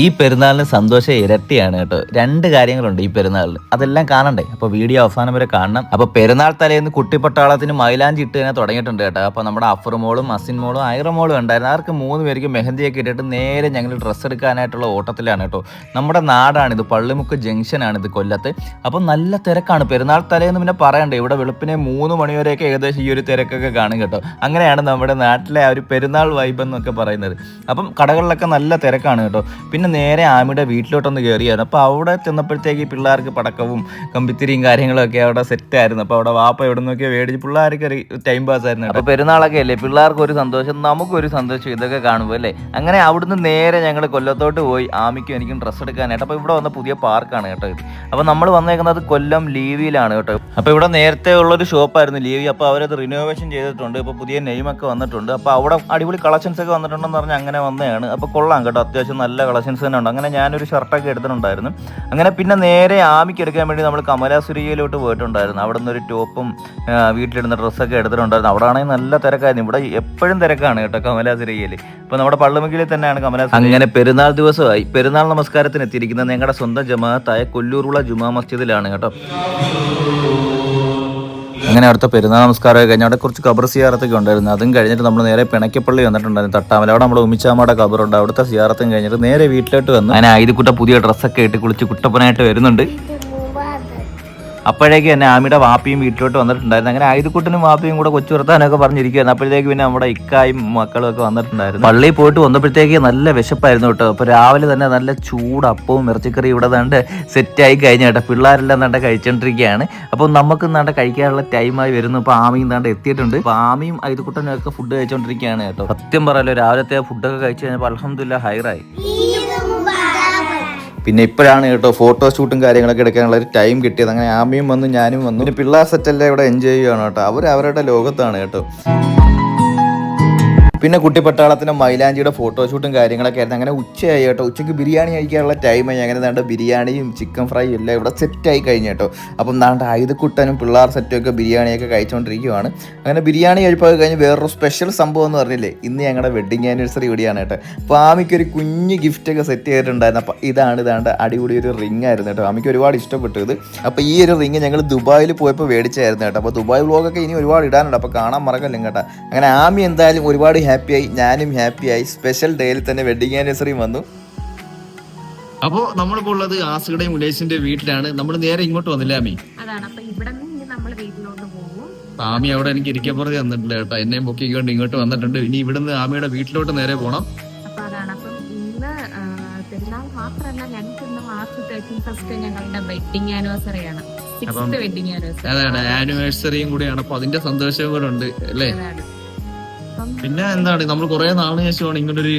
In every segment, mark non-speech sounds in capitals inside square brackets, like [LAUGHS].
ഈ പെരുന്നാളിന് സന്തോഷം ഇരട്ടിയാണ് കേട്ടോ. രണ്ട് കാര്യങ്ങളുണ്ട് ഈ പെരുന്നാളിൽ അതെല്ലാം കാണണ്ടേ? അപ്പോൾ വീഡിയോ അവസാനം വരെ കാണണം. അപ്പോൾ പെരുന്നാൾ തലേന്ന് കുട്ടിപ്പട്ടാളത്തിന് മൈലാഞ്ചി ഇട്ട് തന്നെ തുടങ്ങിയിട്ടുണ്ട് കേട്ടോ. അപ്പോൾ നമ്മുടെ അഫർ മോളും അസിൻ മോളും ഐറ മോളും ഉണ്ടായിരുന്നു. അവർക്ക് മൂന്ന് പേർക്ക് മെഹന്തിയൊക്കെ ഇട്ടിട്ട് നേരെ ഞങ്ങൾ ഡ്രസ്സ് എടുക്കാനായിട്ടുള്ള ഓട്ടത്തിലാണ് കേട്ടോ. നമ്മുടെ നാടാണിത് പള്ളിമുക്ക് ജംഗ്ഷനാണിത് കൊല്ലത്ത്. അപ്പോൾ നല്ല തിരക്കാണ്. പെരുന്നാൾ തലേന്ന് പിന്നെ പറയണ്ടേ ഇവിടെ വെളുപ്പിനെ മൂന്ന് മണിവരെയൊക്കെ ഏകദേശം ഈ ഒരു തിരക്കൊക്കെ കാണും കേട്ടോ. അങ്ങനെയാണ് നമ്മുടെ നാട്ടിലെ ആ ഒരു പെരുന്നാൾ വൈബ് എന്നൊക്കെ പറയുന്നത്. അപ്പം കടകളിലൊക്കെ നല്ല തിരക്കാണ് കേട്ടോ. പിന്നെ നേരെ ആമിയുടെ വീട്ടിലോട്ടൊന്ന് കയറിയായിരുന്നു. അപ്പോൾ അവിടെ ചെന്നപ്പോഴത്തേക്ക് പിള്ളേർക്ക് പടക്കവും കമ്പിത്തിരിയും കാര്യങ്ങളൊക്കെ അവിടെ സെറ്റ് ആയിരുന്നു. അപ്പോൾ അവിടെ വാപ്പ എവിടെ നിന്നൊക്കെ മേടിച്ച് പിള്ളേർക്ക് ടൈം പാസ് ആയിരുന്നു അപ്പോൾ പെരുന്നാളൊക്കെ അല്ലേ? പിള്ളേർക്ക് ഒരു സന്തോഷം നമുക്കൊരു സന്തോഷം ഇതൊക്കെ കാണുമ്പോൾ അല്ലേ? അങ്ങനെ അവിടുന്ന് നേരെ ഞങ്ങൾ കൊല്ലത്തോട്ട് പോയി ആമിക്കും എനിക്കും ഡ്രസ്സ് എടുക്കാനായിട്ട്. അപ്പോൾ ഇവിടെ വന്ന പുതിയ പാർക്കാണ് കേട്ടോ ഇത്. അപ്പോൾ നമ്മൾ വന്നേക്കുന്നത് കൊല്ലം ലീവിയിലാണ് കേട്ടോ. അപ്പോൾ ഇവിടെ നേരത്തെ ഉള്ളൊരു ഷോപ്പായിരുന്നു ലീവി. അപ്പോൾ അവരത് റിനോവേഷൻ ചെയ്തിട്ടുണ്ട്. ഇപ്പോൾ പുതിയ നെയിമൊക്കെ വന്നിട്ടുണ്ട്. അപ്പോൾ അവിടെ അടിപൊളി കളക്ഷൻസ് ഒക്കെ വന്നിട്ടുണ്ടെന്ന് പറഞ്ഞാൽ അങ്ങനെ വന്നതാണ്. അപ്പോൾ കൊള്ളാം കേട്ടോ. അത്യാവശ്യം നല്ല കളക്ഷൻസ് തന്നെ ഉണ്ട്. അങ്ങനെ ഞാനൊരു ഷർട്ടൊക്കെ എടുത്തിട്ടുണ്ടായിരുന്നു. അങ്ങനെ പിന്നെ നേരെ ആമിക്ക് എടുക്കാൻ വേണ്ടി നമ്മൾ കമലാസുരിയയിലോട്ട് പോയിട്ടുണ്ടായിരുന്നു. അവിടെ നിന്നൊരു ടോപ്പും വീട്ടിലിരുന്ന ഡ്രസ്സൊക്കെ എടുത്തിട്ടുണ്ടായിരുന്നു. അവിടെ ആണെങ്കിൽ നല്ല തിരക്കായിരുന്നു. ഇവിടെ എപ്പോഴും തിരക്കാണ് കേട്ടോ കമലാസുരിയയിൽ ഇപ്പോൾ നമ്മുടെ പള്ളുമുക്കിൽ തന്നെയാണ് കമലാസുരി അങ്ങനെ പെരുന്നാൾ ദിവസമായി. പെരുന്നാൾ നമസ്കാരത്തിന് എത്തിയിരിക്കുന്നത് ഞങ്ങളുടെ സ്വന്തം ജമാഅത്തായ കൊല്ലൂറുള്ള ജുമാ മസ്ജിദിലാണ് കേട്ടോ. അങ്ങനെ അടുത്ത പെരുന്നാൾ നമസ്കാരം കഴിഞ്ഞ് അവിടെ കുറച്ച് കബർ സിയാറത്തൊക്കെ ഉണ്ടായിരുന്നു. അതും കഴിഞ്ഞിട്ട് നമ്മൾ നേരെ പിണക്കപ്പള്ളി വന്നിട്ടുണ്ടായിരുന്നു തട്ടാമല. അവിടെ നമ്മുടെ ഉമ്മിച്ചാമ്മയുടെ കബറുണ്ട് അവിടുത്തെ സിയാറത്തും കഴിഞ്ഞിട്ട് നേരെ വീട്ടിലോട്ട് വന്നു. അങ്ങനെ ആയുധക്കുട്ട പുതിയ ഡ്രസ്സൊക്കെ ഇട്ട് കുളിച്ച് കുട്ടപ്പനായിട്ട് വരുന്നുണ്ട്. അപ്പോഴേക്ക് തന്നെ ആമിയുടെ വാപ്പിയും വീട്ടിലോട്ട് വന്നിട്ടുണ്ടായിരുന്നു. അങ്ങനെ ആയുധക്കുട്ടനും വാപ്പിയും കൂടെ കൊച്ചു വർത്താനൊക്കെ പറഞ്ഞിരിക്കുകയായിരുന്നു അപ്പോഴത്തേക്ക് പിന്നെ നമ്മുടെ ഇക്കായും മക്കളും ഒക്കെ വന്നിട്ടുണ്ടായിരുന്നു. പള്ളിയിൽ പോയിട്ട് വന്നപ്പോഴത്തേക്ക് നല്ല വിശപ്പായിരുന്നു കേട്ടോ. അപ്പോൾ രാവിലെ തന്നെ നല്ല ചൂട് അപ്പവും ഇറച്ചിക്കറി ഇവിടെ ദണ്ട് സെറ്റായി കഴിഞ്ഞ കേട്ടോ. പിള്ളേരെല്ലാം ദണ്ട കഴിച്ചുകൊണ്ടിരിക്കുകയാണ് അപ്പോൾ നമുക്ക് ദണ്ട കഴിക്കാനുള്ള ടൈമായി വരുന്നു. അപ്പോൾ ആമിയും ദണ്ട എത്തിയിട്ടുണ്ട്. അപ്പോൾ ആമിയും ആയുധക്കൂട്ടനും ഒക്കെ ഫുഡ് കഴിച്ചുകൊണ്ടിരിക്കുകയാണ് കേട്ടോ. സത്യം പറയാലോ രാവിലത്തെ ഫുഡൊക്കെ കഴിച്ചു കഴിഞ്ഞപ്പോൾ അലഹമില്ല ഹൈറായി. പിന്നെ ഇപ്പോഴാണ് കേട്ടോ ഫോട്ടോ ഷൂട്ടും കാര്യങ്ങളൊക്കെ എടുക്കാനുള്ള ഒരു ടൈം കിട്ടിയത്. അങ്ങനെ ആമയും വന്നു ഞാനും വന്നു. പിന്നെ പിള്ളേർ സെറ്റെല്ലാം ഇവിടെ എൻജോയ് ചെയ്യുകയാണ് കേട്ടോ. അവർ അവരുടെ ലോകത്താണ് കേട്ടോ. പിന്നെ കുട്ടിപ്പട്ടാളത്തിന്റെ മൈലാഞ്ചിയുടെ ഫോട്ടോഷൂട്ടും കാര്യങ്ങളൊക്കെ ആയിരുന്നു. അങ്ങനെ ഉച്ചയായി കേട്ടോ. ഉച്ചയ്ക്ക് ബിരിയാണി കഴിക്കാനുള്ള ടൈമായി അങ്ങനെ ദാണ്ട് ബിരിയാണിയും ചിക്കൻ ഫ്രൈയും എല്ലാം ഇവിടെ സെറ്റായി കഴിഞ്ഞു കേട്ടോ. അപ്പം ദാണ്ട് ആയുധക്കുട്ടനും പിള്ളേർ സെറ്റൊക്കെ ബിരിയാണിയൊക്കെ കഴിച്ചുകൊണ്ടിരിക്കുകയാണ് അങ്ങനെ ബിരിയാണി കഴിപ്പൊക്കെ കഴിഞ്ഞ് വേറൊരു സ്പെഷ്യൽ സംഭവം എന്ന് പറഞ്ഞില്ലേ? ഇന്ന് ഞങ്ങളുടെ വെഡിങ് ആനിവേഴ്സറി കൂടിയാണ് കേട്ടോ. അപ്പോൾ ആമിക്ക് ഒരു കുഞ്ഞ് ഗിഫ്റ്റൊക്കെ സെറ്റ് ചെയ്തിട്ടുണ്ടായിരുന്നു. അപ്പോൾ ഇതാണ് ഇതാണ്ട് അടിപൊളി ഒരു റിംഗ് ആയിരുന്നു കേട്ടോ. ആമിക്ക് ഒരുപാട് ഇഷ്ടപ്പെട്ടത് അപ്പോൾ ഈ ഒരു റിംഗ് ഞങ്ങൾ ദുബായിൽ പോയപ്പോൾ മേടിച്ചായിരുന്നു കേട്ടോ. അപ്പോൾ ദുബായ് വ്ളോഗൊക്കെ ഇനി ഒരുപാട് ഇടാനുണ്ട്. അപ്പോൾ കാണാൻ മറക്കല്ലേ കേട്ടോ. അങ്ങനെ ആമി എന്തായാലും ഒരുപാട് ഹാപ്പിയായി ഞാനും ഹാപ്പിയായി സ്പെഷ്യൽ ഡേയിൽ തന്നെ വെഡിങ് ആനിവേഴ്സറിയും വന്നു. അപ്പോ നമ്മളിപ്പോ ഉള്ളത് ആസുകളുടെയും ഉലേശിന്റെ വീട്ടിലാണ്. നമ്മൾ നേരെ ഇങ്ങോട്ട് വന്നില്ല അമ്മി അതാണ്. അപ്പൊ ഇവിടെ നിന്ന് ഇനി നമ്മൾ വീട്ടിലോട്ട് പോകും. ആമി അവിടെ എനിക്ക് ഇരിക്കാൻ പുറകെ തന്നിട്ടില്ല കേട്ടോ. എന്നെയും പൊക്കിക്കൊണ്ട് ഇങ്ങോട്ട് വന്നിട്ടുണ്ട്. ഇനി ഇവിടുന്ന് ആമിയുടെ വീട്ടിലോട്ട് നേരെ പോണം. അപ്പൊ അതാണ്. അപ്പം ഇന്ന് ആ, പെരുന്നാൾ മാത്രമല്ല ഞങ്ങൾക്ക് ഇന്ന് മാർച്ച് തേർട്ടീൻ ഫസ്റ്റ് ഞങ്ങളുടെ വെഡിങ് ആനിവേഴ്സറി ആണ്. സിക്സ്ത് വെഡിങ് ആനിവേഴ്സറി അതാണ്. ആനിവേഴ്സറിയും കൂടിയാണ്. അപ്പൊ അതിന്റെ സന്തോഷവും കൂടെ ഉണ്ട് അല്ലേ? അതാണ്. പിന്നെ എന്താണ് നമ്മൾ കുറെ നാളിന് ശേഷമാണ് ഇങ്ങനൊരു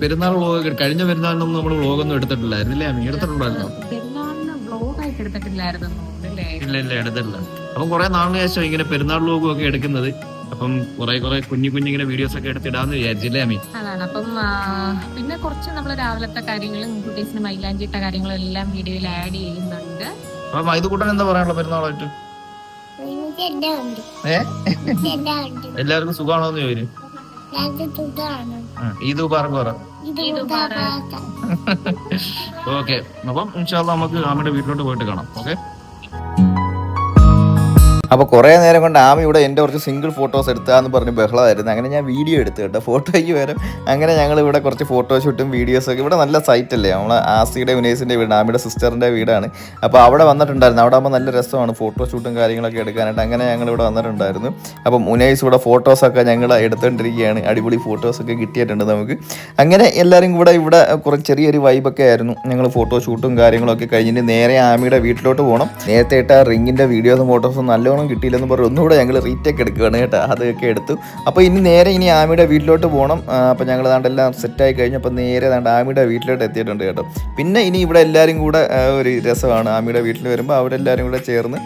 പെരുന്നാൾ വ്ളോഗ് കഴിഞ്ഞ പെരുന്നാളിനൊന്നും നമ്മൾ വ്ളോഗൊന്നും എടുത്തിട്ടില്ലായിരുന്നില്ലേ? ആമി എടുത്തിട്ടുണ്ടായിരുന്നോ? ഇല്ല ഇല്ല എടുത്തിട്ടില്ല അപ്പം കുറെ നാളിന് ശേഷം ഇങ്ങനെ പെരുന്നാൾ വ്ളോഗും ഒക്കെ എടുക്കുന്നത്. അപ്പം കുറെ കുറെ കുഞ്ഞു കുഞ്ഞു ഇങ്ങനെ വീഡിയോസ് ഒക്കെ എടുത്തിടാന്ന് വിചാരിച്ചില്ലേ അമ്മി അതാണ്. അപ്പം പിന്നെ കുറച്ച് നമ്മൾ രാവിലത്തെ കാര്യങ്ങളും കുട്ടീസിന് മൈലാഞ്ചിട്ട കാര്യങ്ങളും എല്ലാം വീഡിയോയിൽ ആഡ് ചെയ്യുന്നുണ്ട്. അപ്പം ഇത് കൂട്ടാൻ എന്താ പറയാനുള്ള പെരുന്നാളായിട്ട്? എല്ലാവർക്കും സുഖമാണോന്ന് ചോദിച്ചു ഈദ് മുബാറക്ക് പറ. ഓക്കെ [LAUGHS] അപ്പം ഇൻഷാല്ല നമുക്ക് അമ്മയുടെ വീട്ടിലോട്ട് പോയിട്ട് കാണാം. ഓക്കെ അപ്പോൾ കുറേ നേരം കൊണ്ട് ആമി ഇവിടെ എന്റെ കുറച്ച് സിംഗിൾ ഫോട്ടോസ് എടുത്താന്ന് പറഞ്ഞ് ബഹളമായിരുന്നു. അങ്ങനെ ഞാൻ വീഡിയോ എടുത്തു കേട്ടോ. ഫോട്ടോയ്ക്ക് വരും അങ്ങനെ ഞങ്ങൾ ഇവിടെ കുറച്ച് ഫോട്ടോ ഷൂട്ടും ഫോട്ടോഷൂട്ടും വീഡിയോസൊക്കെ ഇവിടെ നല്ല സൈറ്റ് അല്ലേ? നമ്മളെ ആസിയുടെ ഉനേസിന്റെ വീട് ആമിയുടെ സിസ്റ്ററിന്റെ വീടാണ്. അപ്പോൾ അവിടെ വന്നിട്ടുണ്ടായിരുന്നു. അവിടെ ആകുമ്പോൾ നല്ല രസമാണ് ഫോട്ടോ ഷൂട്ടും കാര്യങ്ങളൊക്കെ എടുക്കാനായിട്ട്. അങ്ങനെ ഞങ്ങൾ ഇവിടെ വന്നിട്ടുണ്ടായിരുന്നു. അപ്പം ഉനേസ് ഇവിടെ ഫോട്ടോസൊക്കെ ഞങ്ങൾ എടുത്തുകൊണ്ടിരിക്കുകയാണ് അടിപൊളി ഫോട്ടോസൊക്കെ കിട്ടിയിട്ടുണ്ട് നമുക്ക്. അങ്ങനെ എല്ലാവരും കൂടെ ഇവിടെ കുറച്ച് ചെറിയൊരു വൈബൊക്കെ ആയിരുന്നു. ഞങ്ങൾ ഫോട്ടോ ഷൂട്ടും കാര്യങ്ങളൊക്കെ കഴിഞ്ഞിട്ട് നേരെ ആമിയുടെ വീട്ടിലോട്ട് പോകണം നേരത്തെ ഇട്ട റിങ്ങിന്റെ വീഡിയോസും ഫോട്ടോസും നല്ലോണം കിട്ടിയില്ലെന്ന് പറഞ്ഞു ഒന്നുകൂടെ ഞങ്ങൾ റീറ്റേക്ക് എടുക്കുകയാണ് കേട്ടോ. അതൊക്കെ എടുത്തു. അപ്പോൾ ഇനി നേരെ ഇനി ആമിയുടെ വീട്ടിലോട്ട് പോകണം അപ്പോൾ ഞങ്ങൾ ദാണ്ടെല്ലാം സെറ്റായി കഴിഞ്ഞപ്പോൾ നേരെ ദാണ്ട് ആമിയുടെ വീട്ടിലോട്ട് എത്തിയിട്ടുണ്ട് കേട്ടോ. പിന്നെ ഇനി ഇവിടെ എല്ലാവരും കൂടെ ഒരു രസമാണ് ആമിയുടെ വീട്ടിൽ വരുമ്പോൾ അവിടെ എല്ലാവരും കൂടെ ചേർന്ന്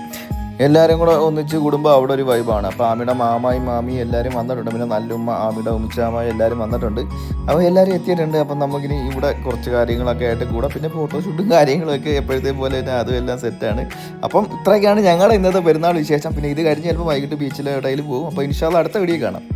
എല്ലാവരും കൂടെ ഒന്നിച്ച് കൂടുമ്പോൾ അവിടെ ഒരു വൈബാണ് അപ്പോൾ ആമിയുടെ മാമായും മാമി എല്ലാവരും വന്നിട്ടുണ്ട്. പിന്നെ നല്ലുമ്മ ആമിയുടെ ഉമ്മച്ചാമായി എല്ലാവരും വന്നിട്ടുണ്ട്. അപ്പോൾ എല്ലാവരും എത്തിയിട്ടുണ്ട്. അപ്പം നമുക്കിനി ഇവിടെ കുറച്ച് കാര്യങ്ങളൊക്കെ ആയിട്ട് കൂടെ. പിന്നെ ഫോട്ടോഷൂട്ടും കാര്യങ്ങളൊക്കെ എപ്പോഴത്തെ പോലെ തന്നെ അതും എല്ലാം സെറ്റാണ് അപ്പം ഇത്രയൊക്കെയാണ് ഞങ്ങളുടെ ഇന്നത്തെ പെരുന്നാൾ വിശേഷം. പിന്നെ ഇത് കഴിഞ്ഞ് ചിലപ്പോൾ വൈകിട്ട് ബീച്ചിലെ ഇടയിൽ പോകും. അപ്പോൾ ഇൻഷാല്ല അടുത്ത വീഡിയോ കാണാം.